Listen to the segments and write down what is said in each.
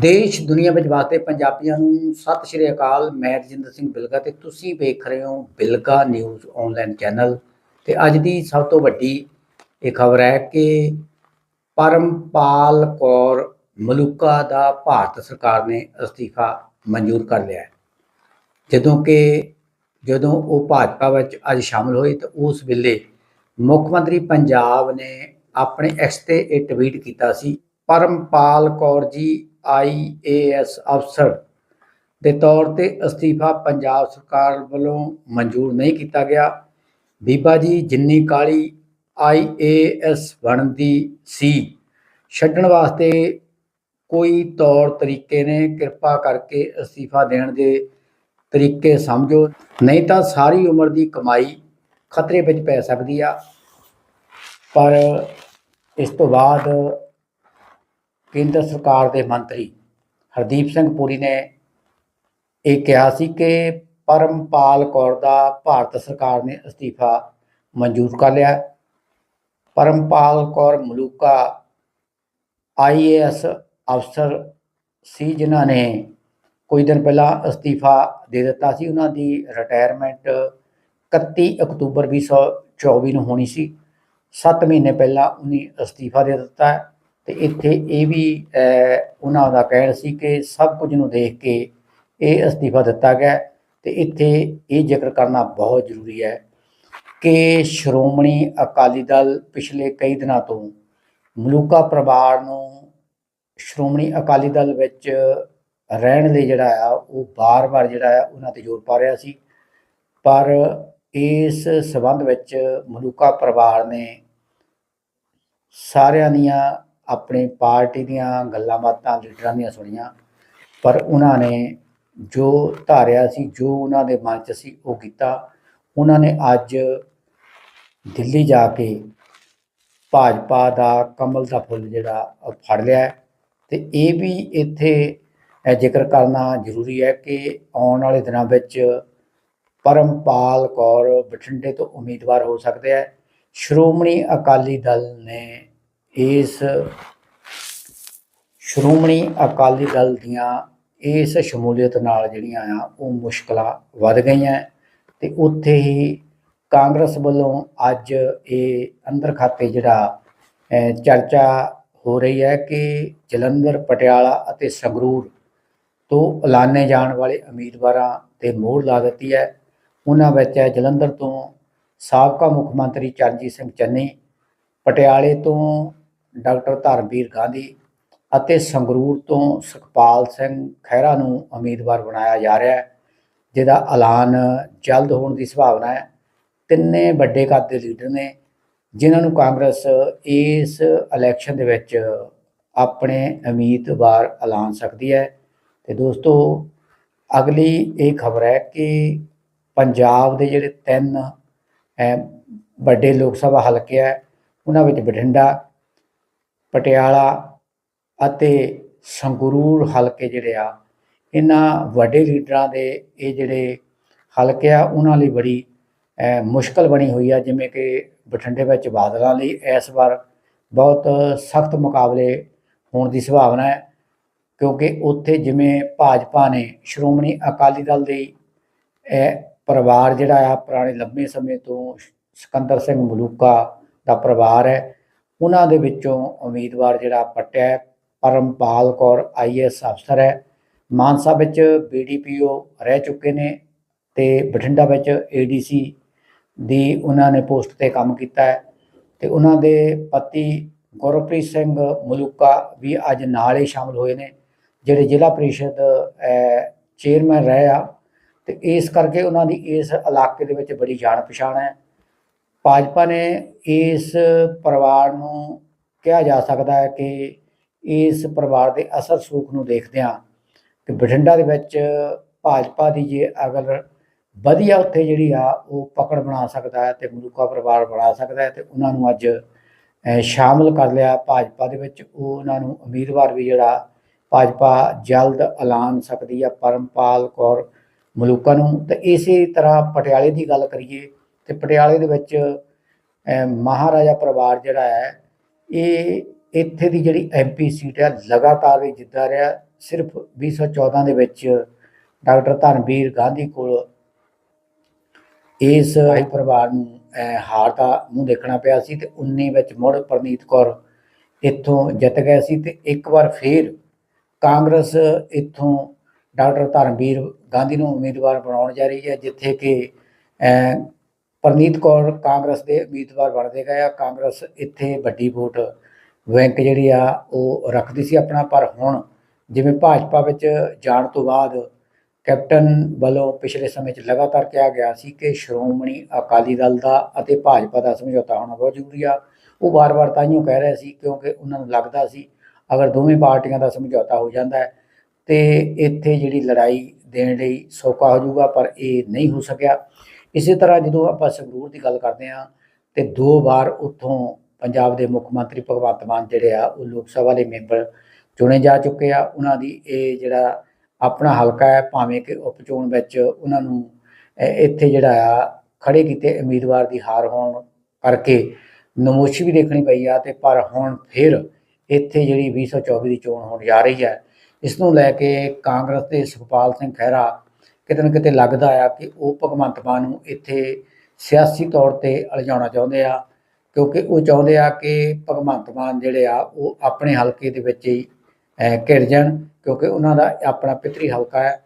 ਦੇਸ਼, ਦੁਨੀਆ ਵਿੱਚ ਵਾਸਤੇ ਪੰਜਾਬੀਆਂ ਨੂੰ ਸਤਿ ਸ਼੍ਰੀ ਅਕਾਲ। ਮੈਂ ਰਜਿੰਦਰ ਸਿੰਘ ਬਿਲਗਾ ਤੇ ਤੁਸੀਂ ਵੇਖ ਰਹੇ ਹੋ ਬਿਲਗਾ ਨਿਊਜ਼ ਆਨਲਾਈਨ ਚੈਨਲ ਤੇ ਅੱਜ ਦੀ ਸਭ ਤੋਂ ਵੱਡੀ ਇਹ ਖਬਰ ਹੈ ਕਿ ਪਰਮਪਾਲ ਕੌਰ ਮਲੂਕਾ ਦਾ ਭਾਰਤ ਸਰਕਾਰ ਨੇ ਅਸਤੀਫਾ ਮਨਜ਼ੂਰ ਕਰ ਲਿਆ ਹੈ। ਜਦੋਂ ਕਿ ਜਦੋਂ ਉਹ ਭਾਜਪਾ ਵਿੱਚ ਅੱਜ ਸ਼ਾਮਲ ਹੋਏ ਤਾਂ ਉਸ ਵੇਲੇ ਮੁੱਖ ਮੰਤਰੀ ਪੰਜਾਬ ਨੇ ਆਪਣੇ ਐਕਸ ਤੇ ਇਹ ਟਵੀਟ ਕੀਤਾ ਸੀ, ਪਰਮਪਾਲ ਕੌਰ ਜੀ ਆਈਏਐਸ ਅਫਸਰ ਦੇ ਤੌਰ ਤੇ ਅਸਤੀਫਾ ਪੰਜਾਬ ਸਰਕਾਰ ਵੱਲੋਂ ਮਨਜ਼ੂਰ ਨਹੀਂ ਕੀਤਾ ਗਿਆ। ਬੀਬਾ ਜੀ, ਜਿੰਨੀ ਕਾਲੀ ਆਈਏਐਸ ਬਣਨ ਦੀ ਸੀ, ਛੱਡਣ ਵਾਸਤੇ ਕੋਈ ਤੌਰ ਤਰੀਕੇ ਨੇ? ਕਿਰਪਾ ਕਰਕੇ ਅਸਤੀਫਾ ਦੇਣ ਦੇ ਤਰੀਕੇ ਸਮਝੋ। ਨਹੀਂ ਤਾਂ ਸਾਰੀ ਉਮਰ ਦੀ ਕਮਾਈ ਖਤਰੇ ਵਿੱਚ ਪੈ ਸਕਦੀ ਆ। ਪਰ ਇਸ ਤੋਂ ਬਾਅਦ ਕੇਂਦਰ ਸਰਕਾਰ ਦੇ ਮੰਤਰੀ ਹਰਦੀਪ ਸਿੰਘ ਪੁਰੀ ਨੇ ਇਹ ਕਿਹਾ ਸੀ ਕਿ ਪਰਮਪਾਲ ਕੌਰ ਦਾ ਭਾਰਤ ਸਰਕਾਰ ਨੇ ਅਸਤੀਫਾ ਮਨਜ਼ੂਰ ਕਰ ਲਿਆ ਪਰਮਪਾਲ ਕੌਰ ਮਲੂਕਾ ਆਈਏਐਸ ਅਫਸਰ ਸੀ, ਜਿਨ੍ਹਾਂ ਨੇ ਕੁਝ ਦਿਨ ਪਹਿਲਾਂ ਅਸਤੀਫਾ ਦੇ ਦਿੱਤਾ ਸੀ। ਉਹਨਾਂ ਦੀ ਰਿਟਾਇਰਮੈਂਟ 31 ਅਕਤੂਬਰ 2024 ਨੂੰ ਹੋਣੀ ਸੀ। 7 ਮਹੀਨੇ ਪਹਿਲਾਂ ਉਹਨੇ ਅਸਤੀਫਾ ਦੇ ਦਿੱਤਾ ਤੇ ਇੱਥੇ ਇਹ ਵੀ ਉਹਨਾਂ ਦਾ ਕਹਿਣ ਸੀ ਕਿ ਸਭ ਕੁਝ ਨੂੰ ਦੇਖ ਕੇ ਇਹ ਅਸਤੀਫਾ ਦਿੱਤਾ ਗਿਆ ਹੈ ਤੇ ਇੱਥੇ ਇਹ ਜ਼ਿਕਰ ਕਰਨਾ ਬਹੁਤ ਜ਼ਰੂਰੀ ਹੈ ਕਿ ਸ਼੍ਰੋਮਣੀ ਅਕਾਲੀ ਦਲ ਪਿਛਲੇ ਕਈ ਦਿਨਾਂ ਤੋਂ ਮਲੂਕਾ ਪਰਿਵਾਰ ਨੂੰ ਸ਼੍ਰੋਮਣੀ ਅਕਾਲੀ ਦਲ ਵਿੱਚ ਰਹਿਣ ਲਈ ਜਿਹੜਾ ਆ, ਉਹ ਬਾਰ-ਬਾਰ ਜਿਹੜਾ ਆ, ਉਹਨਾਂ ਤੇ ਜ਼ੋਰ ਪਾ ਰਿਹਾ ਸੀ। ਪਰ ਇਸ ਸਬੰਧ ਵਿੱਚ ਮਲੂਕਾ ਪਰਿਵਾਰ ਨੇ ਸਾਰਿਆਂ ਦੀਆਂ ਆਪਣੀ ਪਾਰਟੀ ਦੀਆਂ ਗੱਲਾਂ ਬਾਤਾਂ, ਲੀਡਰਾਂ ਦੀਆਂ ਸੁਣੀਆਂ। ਪਰ ਉਹਨਾਂ ਨੇ ਜੋ ਧਾਰਿਆ ਸੀ, ਜੋ ਉਹਨਾਂ ਦੇ ਮਨ 'ਚ ਸੀ, ਉਹ ਕੀਤਾ। ਉਹਨਾਂ ਨੇ ਅੱਜ ਦਿੱਲੀ ਜਾ ਕੇ ਭਾਜਪਾ ਦਾ ਕਮਲ ਦਾ ਫੁੱਲ ਜਿਹੜਾ, ਉਹ ਫੜ ਲਿਆ ਹੈ। ਤੇ ਇਹ ਵੀ ਇੱਥੇ ਜ਼ਿਕਰ ਕਰਨਾ ਜ਼ਰੂਰੀ ਹੈ ਕਿ ਆਉਣ ਵਾਲੇ ਦਿਨਾਂ ਵਿੱਚ ਪਰਮਪਾਲ ਕੌਰ ਬਠਿੰਡੇ ਤੋਂ ਉਮੀਦਵਾਰ ਹੋ ਸਕਦੇ ਹੈ। ਸ਼੍ਰੋਮਣੀ ਅਕਾਲੀ ਦਲ ਨੇ ਇਸ ਸ਼੍ਰੋਮਣੀ ਅਕਾਲੀ ਦਲ ਦੀਆਂ ਇਸ ਸ਼ਮੂਲੀਅਤ ਨਾਲ ਜਿਹੜੀਆਂ ਆ, ਉਹ ਮੁਸ਼ਕਲਾਂ ਵੱਧ ਗਈਆਂ ਤੇ ਉੱਥੇ ਹੀ ਕਾਂਗਰਸ ਵੱਲੋਂ ਅੱਜ ਇਹ ਅੰਦਰ ਖਾਤੇ ਜਿਹੜਾ ਚਰਚਾ ਹੋ ਰਹੀ ਹੈ ਕਿ ਜਲੰਧਰ, ਪਟਿਆਲਾ ਅਤੇ ਸੰਗਰੂਰ ਤੋਂ ਐਲਾਨੇ ਜਾਣ ਵਾਲੇ ਉਮੀਦਵਾਰਾਂ ਤੇ ਮੋਹਰ ਲਾ ਦਿੱਤੀ ਹੈ। ਉਹਨਾਂ ਵਿੱਚ ਹੈ ਜਲੰਧਰ ਤੋਂ ਸਾਬਕਾ ਮੁੱਖ ਮੰਤਰੀ ਚਰਨਜੀਤ ਸਿੰਘ ਚੰਨੀ, ਪਟਿਆਲੇ ਤੋਂ ਡਾਕਟਰ ਧਰਮਵੀਰ ਗਾਂਧੀ ਅਤੇ ਸੰਗਰੂਰ ਤੋਂ ਸੁਖਪਾਲ ਸਿੰਘ ਖਹਿਰਾ ਨੂੰ ਉਮੀਦਵਾਰ ਬਣਾਇਆ ਜਾ ਰਿਹਾ ਹੈ, ਜਿਹਦਾ ਐਲਾਨ ਜਲਦ ਹੋਣ ਦੀ ਸੰਭਾਵਨਾ ਹੈ। ਤਿੰਨੇ ਵੱਡੇ ਕੱਦ ਦੇ ਲੀਡਰ ਨੇ, ਜਿਨ੍ਹਾਂ ਨੂੰ ਕਾਂਗਰਸ ਇਸ ਇਲੈਕਸ਼ਨ ਦੇ ਵਿੱਚ ਆਪਣੇ ਉਮੀਦਵਾਰ ਐਲਾਨ ਸਕਦੀ ਹੈ। ਤੇ ਦੋਸਤੋ, ਅਗਲੀ ਇਹ ਖਬਰ ਹੈ ਕਿ ਪੰਜਾਬ ਦੇ ਜਿਹੜੇ ਤਿੰਨ ਵੱਡੇ ਲੋਕ ਸਭਾ ਹਲਕੇ ਹੈ, ਉਹਨਾਂ ਵਿੱਚ ਬਠਿੰਡਾ ਪਟਿਆਲਾ ਅਤੇ ਸੰਗਰੂਰ ਹਲਕੇ ਜਿਹੜੇ ਆ, ਇਹਨਾਂ ਵੱਡੇ ਲੀਡਰਾਂ ਦੇ ਇਹ ਜਿਹੜੇ ਹਲਕੇ ਆ, ਉਹਨਾਂ ਲਈ ਬੜੀ ਮੁਸ਼ਕਲ ਬਣੀ ਹੋਈ ਆ, ਜਿਵੇਂ ਕਿ ਬਠਿੰਡੇ ਵਿੱਚ ਬਾਦਲਾਂ ਲਈ ਇਸ ਵਾਰ ਬਹੁਤ ਸਖਤ ਮੁਕਾਬਲੇ ਹੋਣ ਦੀ ਸੰਭਾਵਨਾ ਹੈ, ਕਿਉਂਕਿ ਉੱਥੇ ਜਿਵੇਂ ਭਾਜਪਾ ਨੇ ਸ਼੍ਰੋਮਣੀ ਅਕਾਲੀ ਦਲ ਦੇ ਇਹ ਪਰਿਵਾਰ ਜਿਹੜਾ ਆ, ਪੁਰਾਣੇ ਲੰਮੇ ਸਮੇਂ ਤੋਂ ਸਿਕੰਦਰ ਸਿੰਘ ਮਲੂਕਾ ਦਾ ਪਰਿਵਾਰ ਹੈ ਉਹਨਾਂ ਦੇ ਵਿੱਚੋਂ ਉਮੀਦਵਾਰ ਜਿਹੜਾ ਪੱਟਿਆ ਪਰਮਪਾਲ ਕੌਰ ਆਈਐਸ ਅਫਸਰ ਹੈ। ਮਾਨਸਾ ਵਿੱਚ ਬੀਡੀਪੀਓ ਰਹਿ ਚੁੱਕੇ ਨੇ ਤੇ ਬਠਿੰਡਾ ਵਿੱਚ ਏਡੀਸੀ ਦੀ ਉਹਨਾਂ ਨੇ ਪੋਸਟ ਤੇ ਕੰਮ ਕੀਤਾ ਹੈ ਤੇ ਉਹਨਾਂ ਦੇ ਪਤੀ ਗੁਰਪ੍ਰੀਤ ਸਿੰਘ ਮਲੂਕਾ ਵੀ ਅੱਜ ਨਾਲ ਹੀ ਸ਼ਾਮਲ ਹੋਏ ਨੇ, ਜਿਹੜੇ ਜ਼ਿਲ੍ਹਾ ਪਰਿਸ਼ਦ ਚੇਅਰਮੈਨ ਰਹੇ ਆ। ਤੇ ਇਸ ਕਰਕੇ ਉਹਨਾਂ ਦੀ ਇਸ ਇਲਾਕੇ ਦੇ ਵਿੱਚ ਬੜੀ ਜਾਣ ਪਛਾਣ ਹੈ। ਭਾਜਪਾ ਨੇ ਇਸ ਪਰਿਵਾਰ ਨੂੰ ਕਿਹਾ ਜਾ ਸਕਦਾ ਹੈ ਕਿ ਇਸ ਪਰਿਵਾਰ ਦੇ ਅਸਰ ਸੂਖ ਨੂੰ ਦੇਖਦਿਆਂ ਕਿ ਬਠਿੰਡਾ ਦੇ ਵਿੱਚ ਭਾਜਪਾ ਦੀ ਜੇ ਅਗਰ ਵਧੀਆ ਉੱਥੇ ਜਿਹੜੀ ਆ ਉਹ ਪਕੜ ਬਣਾ ਸਕਦਾ ਹੈ ਤੇ ਮਲੂਕਾ ਪਰਿਵਾਰ ਬਣਾ ਸਕਦਾ ਹੈ ਤੇ ਉਹਨਾਂ ਨੂੰ ਅੱਜ ਅਹ, ਸ਼ਾਮਲ ਕਰ ਲਿਆ ਭਾਜਪਾ ਦੇ ਵਿੱਚ। ਉਹ ਉਹਨਾਂ ਨੂੰ ਉਮੀਦਵਾਰ ਵੀ ਜਿਹੜਾ ਭਾਜਪਾ ਜਲਦ ਐਲਾਨ ਸਕਦੀ ਆ ਪਰਮਪਾਲ ਕੌਰ ਮਲੂਕਾ ਨੂੰ। ਤੇ ਇਸੇ ਤਰ੍ਹਾਂ ਪਟਿਆਲੇ ਦੀ ਗੱਲ ਕਰੀਏ ਤੇ ਪਟਿਆਲੇ ਦੇ ਵਿੱਚ ਮਹਾਰਾਜਾ ਪਰਿਵਾਰ ਜਿਹੜਾ ਹੈ ਇਹ ਇੱਥੇ ਦੀ ਜਿਹੜੀ ਐਮਪੀ ਸੀਟ ਹੈ ਲਗਾਤਾਰ ਇਹ ਜਿੱਤਦਾ ਰਿਹਾ। ਸਿਰਫ 2014 ਦੇ ਵਿੱਚ ਡਾਕਟਰ ਧਰਮਵੀਰ ਗਾਂਧੀ ਕੋਲ ਇਸ ਭਾਈ ਪਰਿਵਾਰ ਨੂੰ ਅਹ, ਹਾਰ ਦਾ ਮੂੰਹ ਦੇਖਣਾ ਪਿਆ ਸੀ ਤੇ 19 ਵਿੱਚ ਮੁੜ ਪ੍ਰਨੀਤ ਕੌਰ ਇੱਥੋਂ ਜਿੱਤ ਗਏ ਸੀ ਤੇ ਇੱਕ ਵਾਰ ਫੇਰ ਕਾਂਗਰਸ ਇੱਥੋਂ ਡਾਕਟਰ ਧਰਮਵੀਰ ਗਾਂਧੀ ਨੂੰ ਉਮੀਦਵਾਰ ਬਣਾਉਣ ਜਾ ਰਹੀ ਹੈ ਜਿੱਥੇ ਕਿ ਪਰਨੀਤ ਕੌਰ ਕਾਂਗਰਸ ਦੇ ਉਮੀਦਵਾਰ ਬਣਦੇ ਗਏ ਆ। ਕਾਂਗਰਸ ਇੱਥੇ ਵੱਡੀ ਵੋਟ ਬੈਂਕ ਜਿਹੜੀ ਆ, ਉਹ ਰੱਖਦੀ ਸੀ ਆਪਣਾ। ਪਰ ਹੁਣ ਜਿਵੇਂ ਭਾਜਪਾ ਵਿੱਚ ਜਾਣ ਤੋਂ ਬਾਅਦ ਕੈਪਟਨ ਵੱਲੋਂ ਪਿਛਲੇ ਸਮੇਂ 'ਚ ਲਗਾਤਾਰ ਕਿਹਾ ਗਿਆ ਸੀ ਕਿ ਸ਼੍ਰੋਮਣੀ ਅਕਾਲੀ ਦਲ ਦਾ ਅਤੇ ਭਾਜਪਾ ਦਾ ਸਮਝੌਤਾ ਹੋਣਾ ਬਹੁਤ ਜ਼ਰੂਰੀ ਆ। ਉਹ ਵਾਰ-ਵਾਰ ਤਾਈਓ ਕਹਿ ਰਹੇ ਸੀ ਕਿਉਂਕਿ ਉਹਨਾਂ ਨੂੰ ਲੱਗਦਾ ਸੀ ਅਗਰ ਦੋਵੇਂ ਪਾਰਟੀਆਂ ਦਾ ਸਮਝੌਤਾ ਹੋ ਜਾਂਦਾ ਹੈ, ਤੇ ਇੱਥੇ ਜਿਹੜੀ ਲੜਾਈ ਦੇਣ ਲਈ ਸੌਖਾ ਹੋ ਜਾਊਗਾ, ਪਰ ਇਹ ਨਹੀਂ ਹੋ ਸਕਿਆ। ਇਸੇ ਤਰ੍ਹਾਂ ਜਦੋਂ ਆਪਾਂ ਸੰਗਰੂਰ ਦੀ ਗੱਲ ਕਰਦੇ ਹਾਂ ਤੇ ਦੋ ਵਾਰ ਉੱਥੋਂ ਪੰਜਾਬ ਦੇ ਮੁੱਖ ਮੰਤਰੀ ਭਗਵੰਤ ਮਾਨ ਜਿਹੜੇ ਆ, ਉਹ ਲੋਕ ਸਭਾ ਦੇ ਮੈਂਬਰ ਚੁਣੇ ਜਾ ਚੁੱਕੇ ਆ। ਉਹਨਾਂ ਦੀ ਇਹ ਜਿਹੜਾ ਆਪਣਾ ਹਲਕਾ ਹੈ, ਭਾਵੇਂ ਕਿ ਉਪ ਚੋਣ ਵਿੱਚ ਉਹਨਾਂ ਨੂੰ ਇੱਥੇ ਜਿਹੜਾ ਆ ਖੜੇ ਕੀਤੇ ਉਮੀਦਵਾਰ ਦੀ ਹਾਰ ਹੋਣ ਕਰਕੇ ਨਮੋਸ਼ੀ ਵੀ ਦੇਖਣੀ ਪਈ ਆ ਤੇ ਪਰ ਹੁਣ ਫਿਰ ਇੱਥੇ ਜਿਹੜੀ 2024 ਦੀ ਚੋਣ ਹੋਣ ਜਾ ਰਹੀ ਹੈ, ਇਸ ਨੂੰ ਲੈ ਕੇ ਕਾਂਗਰਸ ਦੇ ਸੁਖਪਾਲ ਸਿੰਘ ਖਹਿਰਾ ਕਿਤੇ ਨਾ ਕਿਤੇ ਲੱਗਦਾ ਆ ਕਿ ਉਹ ਭਗਵੰਤ ਮਾਨ ਨੂੰ ਇੱਥੇ ਸਿਆਸੀ ਤੌਰ ਤੇ ਅਲਝਾਉਣਾ ਚਾਹੁੰਦੇ ਆ, ਕਿਉਂਕਿ ਉਹ ਚਾਹੁੰਦੇ ਆ ਕਿ ਭਗਵੰਤ ਮਾਨ ਜਿਹੜੇ ਆ, ਉਹ ਆਪਣੇ ਹਲਕੇ ਦੇ ਵਿੱਚ ਹੀ ਘਿਰ ਜਾਣ, ਕਿਉਂਕਿ ਉਹਨਾਂ ਦਾ ਆਪਣਾ ਪਿਤਰੀ ਹਲਕਾ ਹੈ।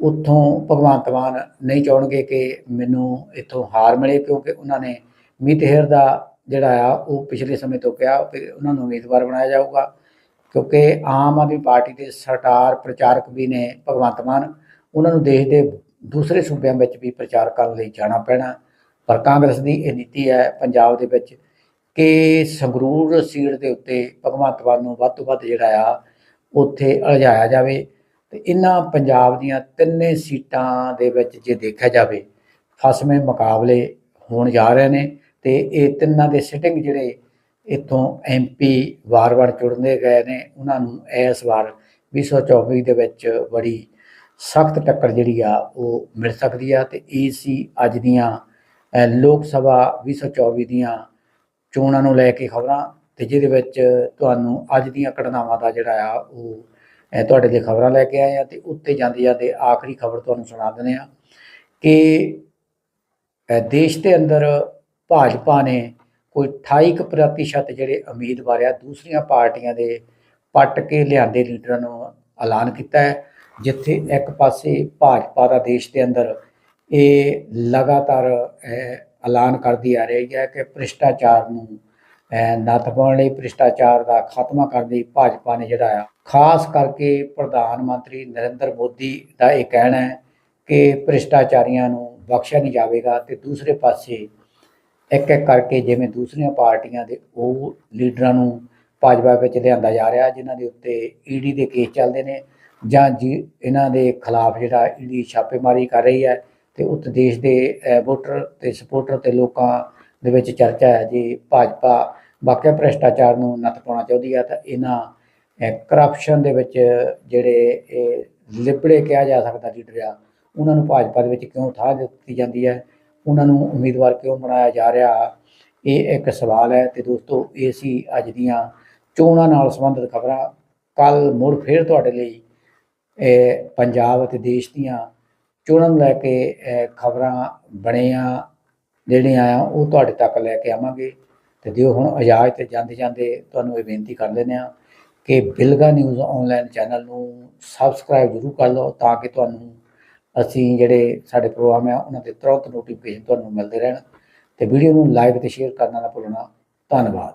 ਉੱਥੋਂ ਭਗਵੰਤ ਮਾਨ ਨਹੀਂ ਚਾਹਣਗੇ ਕਿ ਮੈਨੂੰ ਇੱਥੋਂ ਹਾਰ ਮਿਲੇ, ਕਿਉਂਕਿ ਉਹਨਾਂ ਨੇ ਮੀਤਹੇਰ ਦਾ ਜਿਹੜਾ ਆ, ਉਹ ਪਿਛਲੇ ਸਮੇਂ ਤੋਂ ਕਿਹਾ ਕਿ ਉਹਨਾਂ ਨੂੰ ਉਮੀਦਵਾਰ ਬਣਾਇਆ ਜਾਊਗਾ, ਕਿਉਂਕਿ ਆਮ ਆਦਮੀ ਪਾਰਟੀ ਦੇ ਸਰਕਾਰ ਪ੍ਰਚਾਰਕ ਵੀ ਨੇ ਭਗਵੰਤ ਮਾਨ। ਉਹਨਾਂ ਨੂੰ ਦੇਸ਼ ਦੇ ਦੂਸਰੇ ਸੂਬਿਆਂ ਵਿੱਚ ਵੀ ਪ੍ਰਚਾਰ ਕਰਨ ਲਈ ਜਾਣਾ ਪੈਣਾ। ਪਰ ਕਾਂਗਰਸ ਦੀ ਇਹ ਨੀਤੀ ਹੈ ਪੰਜਾਬ ਦੇ ਵਿੱਚ ਕਿ ਸੰਗਰੂਰ ਸੀਟ ਦੇ ਉੱਤੇ ਭਗਵੰਤ ਮਾਨ ਨੂੰ ਵੱਧ ਤੋਂ ਵੱਧ ਜਿਹੜਾ ਆ, ਉੱਥੇ ਅਲਝਾਇਆ ਜਾਵੇ ਤੇ ਇਹਨਾਂ ਪੰਜਾਬ ਦੀਆਂ ਤਿੰਨੇ ਸੀਟਾਂ ਦੇ ਵਿੱਚ ਜੇ ਦੇਖਿਆ ਜਾਵੇ, ਫਸਵੇਂ ਮੁਕਾਬਲੇ ਹੋਣ ਜਾ ਰਹੇ ਨੇ ਤੇ ਇਹ ਤਿੰਨਾਂ ਦੇ ਸਿਟਿੰਗ ਜਿਹੜੇ ਇੱਥੋਂ ਐਮਪੀ ਵਾਰ-ਵਾਰ ਚੁਣਦੇ ਗਏ ਨੇ, ਉਹਨਾਂ ਨੂੰ ਇਸ ਵਾਰ 2024 ਦੇ ਵਿੱਚ ਬੜੀ ਸਖਤ ਟੱਕਰ ਜਿਹੜੀ ਆ ਉਹ ਮਿਲ ਸਕਦੀ ਆ ਤੇ ਇਹ ਸੀ ਅੱਜ ਦੀਆਂ ਲੋਕ ਸਭਾ 2024 ਦੀਆਂ ਚੋਣਾਂ ਨੂੰ ਲੈ ਕੇ ਖਬਰਾਂ ਤੇ ਜਿਹਦੇ ਵਿੱਚ ਤੁਹਾਨੂੰ ਅੱਜ ਦੀਆਂ ਘਟਨਾਵਾਂ ਦਾ ਜਿਹੜਾ ਆ ਉਹ ਤੁਹਾਡੇ ਲਈ ਖਬਰਾਂ ਲੈ ਕੇ ਆਏ ਆ ਤੇ ਉੱਤੇ ਜਾਂਦੇ ਜਾਂਦੇ ਆਖਰੀ ਖਬਰ ਤੁਹਾਨੂੰ ਸੁਣਾ ਦਿੰਦੇ ਆ ਕਿ ਦੇਸ਼ ਦੇ ਅੰਦਰ ਭਾਜਪਾ ਨੇ ਕੋਈ 28 ਕੁ ਪ੍ਰਤੀਸ਼ਤ ਜਿਹੜੇ ਉਮੀਦਵਾਰ ਆ, ਦੂਸਰੀਆਂ ਪਾਰਟੀਆਂ ਦੇ ਪੱਟ ਕੇ ਲਿਆਂਦੇ ਲੀਡਰਾਂ ਨੂੰ ਐਲਾਨ ਕੀਤਾ ਹੈ। ਜਿੱਥੇ ਇੱਕ ਪਾਸੇ ਭਾਜਪਾ ਦਾ ਦੇਸ਼ ਦੇ ਅੰਦਰ ਇਹ ਲਗਾਤਾਰ ਐਲਾਨ ਕਰਦੀ ਆ ਰਹੀ ਹੈ ਕਿ ਭ੍ਰਿਸ਼ਟਾਚਾਰ ਨੂੰ ਅਹ, ਨੱਥ ਪਾਉਣ ਲਈ ਭ੍ਰਿਸ਼ਟਾਚਾਰ ਦਾ ਖਾਤਮਾ ਕਰਨ ਲਈ ਭਾਜਪਾ ਨੇ ਜਿਹੜਾ ਆ ਖਾਸ ਕਰਕੇ ਪ੍ਰਧਾਨ ਮੰਤਰੀ ਨਰਿੰਦਰ ਮੋਦੀ ਦਾ ਇਹ ਕਹਿਣਾ ਹੈ ਕਿ ਭ੍ਰਿਸ਼ਟਾਚਾਰੀਆਂ ਨੂੰ ਬਖਸ਼ਿਆ ਨਹੀਂ ਜਾਵੇਗਾ ਤੇ ਦੂਸਰੇ ਪਾਸੇ ਇੱਕ ਇੱਕ ਕਰਕੇ ਜਿਵੇਂ ਦੂਸਰੀਆਂ ਪਾਰਟੀਆਂ ਦੇ ਉਹ ਲੀਡਰਾਂ ਨੂੰ ਭਾਜਪਾ ਵਿੱਚ ਲਿਆਂਦਾ ਜਾ ਰਿਹਾ ਜਿਨ੍ਹਾਂ ਦੇ ਉੱਤੇ ਈਡੀ ਦੇ ਕੇਸ ਚੱਲਦੇ ਨੇ ਜਾਂ ਜੀ ਇਹਨਾਂ ਦੇ ਖਿਲਾਫ ਜਿਹੜਾ ਈਡੀ ਛਾਪੇਮਾਰੀ ਕਰ ਰਹੀ ਹੈ ਤੇ ਉੱਤ ਦੇਸ਼ ਦੇ ਵੋਟਰ ਤੇ ਸਪੋਰਟਰ ਤੇ ਲੋਕਾਂ ਦੇ ਵਿੱਚ ਚਰਚਾ ਹੈ ਜੀ, ਭਾਜਪਾ ਵਾਕਿਆ ਭ੍ਰਿਸ਼ਟਾਚਾਰ ਨੂੰ ਨੱਥ ਪਾਉਣਾ ਚਾਹੁੰਦੀ ਹੈ ਤਾਂ ਇਹਨਾਂ ਕਰਪਸ਼ਨ ਦੇ ਵਿੱਚ ਜਿਹੜੇ ਇਹ ਲਿਬੜੇ ਕਿਹਾ ਜਾ ਸਕਦਾ ਲੀਡਰ ਆ ਉਹਨਾਂ ਨੂੰ ਭਾਜਪਾ ਦੇ ਵਿੱਚ ਕਿਉਂ ਥਾਂ ਦਿੱਤੀ ਜਾਂਦੀ ਹੈ? ਉਹਨਾਂ ਨੂੰ ਉਮੀਦਵਾਰ ਕਿਉਂ ਬਣਾਇਆ ਜਾ ਰਿਹਾ? ਇਹ ਇੱਕ ਸਵਾਲ ਹੈ ਤੇ ਦੋਸਤੋ, ਇਹ ਸੀ ਅੱਜ ਦੀਆਂ ਚੋਣਾਂ ਨਾਲ ਸੰਬੰਧਿਤ ਖਬਰਾਂ। ਕੱਲ ਮੁੜ ਫੇਰ ਤੁਹਾਡੇ ਲਈ ਪੰਜਾਬ ਅਤੇ ਦੇਸ਼ ਦੀਆਂ ਚੋਣਾਂ ਨੂੰ ਲੈ ਕੇ ਖਬਰਾਂ ਬਣੀਆਂ, ਜਿਹੜੀਆਂ ਆ, ਉਹ ਤੁਹਾਡੇ ਤੱਕ ਲੈ ਕੇ ਆਵਾਂਗੇ। ਤੇ ਦਿਓ ਹੁਣ ਇਜਾਜ਼ਤ ਤੇ ਜਾਂਦੇ ਜਾਂਦੇ ਤੁਹਾਨੂੰ ਇਹ ਬੇਨਤੀ ਕਰ ਲੈਂਦੇ ਆ ਕਿ ਬਿਲਗਾ ਨਿਊਜ਼ ਆਨਲਾਈਨ ਚੈਨਲ ਨੂੰ ਸਬਸਕ੍ਰਾਈਬ ਜ਼ਰੂਰ ਕਰ ਲਓ ਤਾਂ ਕਿ ਤੁਹਾਨੂੰ ਅਸੀਂ ਜਿਹੜੇ ਸਾਡੇ ਪ੍ਰੋਗਰਾਮ ਆ, ਉਹਨਾਂ ਦੇ ਤੁਰੰਤ ਨੋਟੀਫਿਕੇਸ਼ਨ ਤੁਹਾਨੂੰ ਮਿਲਦੇ ਰਹਿਣ। ਤੇ ਵੀਡੀਓ ਨੂੰ ਲਾਈਕ ਤੇ ਸ਼ੇਅਰ ਕਰਨਾ ਨਾ ਭੁੱਲਣਾ ਧੰਨਵਾਦ।